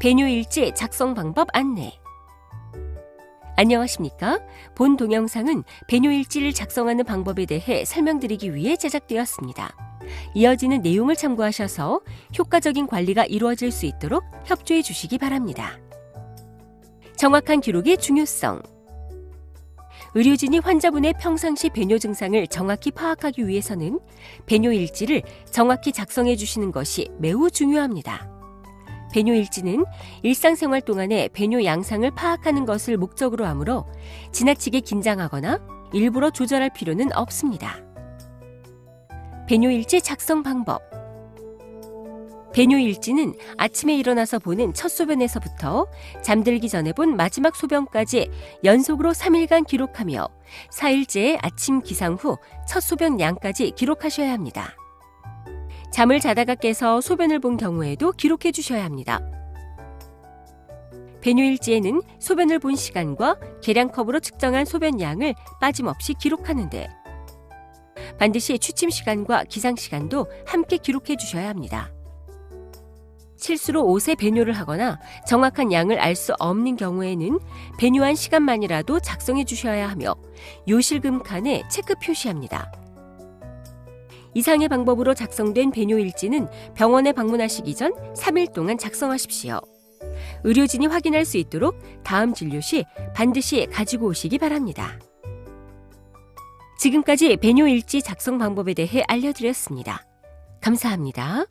배뇨일지 작성 방법 안내. 안녕하십니까? 본 동영상은 배뇨일지를 작성하는 방법에 대해 설명드리기 위해 제작되었습니다. 이어지는 내용을 참고하셔서 효과적인 관리가 이루어질 수 있도록 협조해 주시기 바랍니다. 정확한 기록의 중요성. 의료진이 환자분의 평상시 배뇨 증상을 정확히 파악하기 위해서는 배뇨 일지를 정확히 작성해 주시는 것이 매우 중요합니다. 배뇨 일지는 일상생활 동안의 배뇨 양상을 파악하는 것을 목적으로 하므로 지나치게 긴장하거나 일부러 조절할 필요는 없습니다. 배뇨 일지 작성 방법. 배뇨 일지는 아침에 일어나서 보는 첫 소변에서부터 잠들기 전에 본 마지막 소변까지 연속으로 3일간 기록하며 4일째 아침 기상 후 첫 소변 양까지 기록하셔야 합니다. 잠을 자다가 깨서 소변을 본 경우에도 기록해 주셔야 합니다. 배뇨일지에는 소변을 본 시간과 계량컵으로 측정한 소변 양을 빠짐없이 기록하는데 반드시 취침 시간과 기상 시간도 함께 기록해 주셔야 합니다. 실수로 옷에 배뇨를 하거나 정확한 양을 알 수 없는 경우에는 배뇨한 시간만이라도 작성해 주셔야 하며 요실금 칸에 체크 표시합니다. 이상의 방법으로 작성된 배뇨 일지는 병원에 방문하시기 전 3일 동안 작성하십시오. 의료진이 확인할 수 있도록 다음 진료 시 반드시 가지고 오시기 바랍니다. 지금까지 배뇨 일지 작성 방법에 대해 알려드렸습니다. 감사합니다.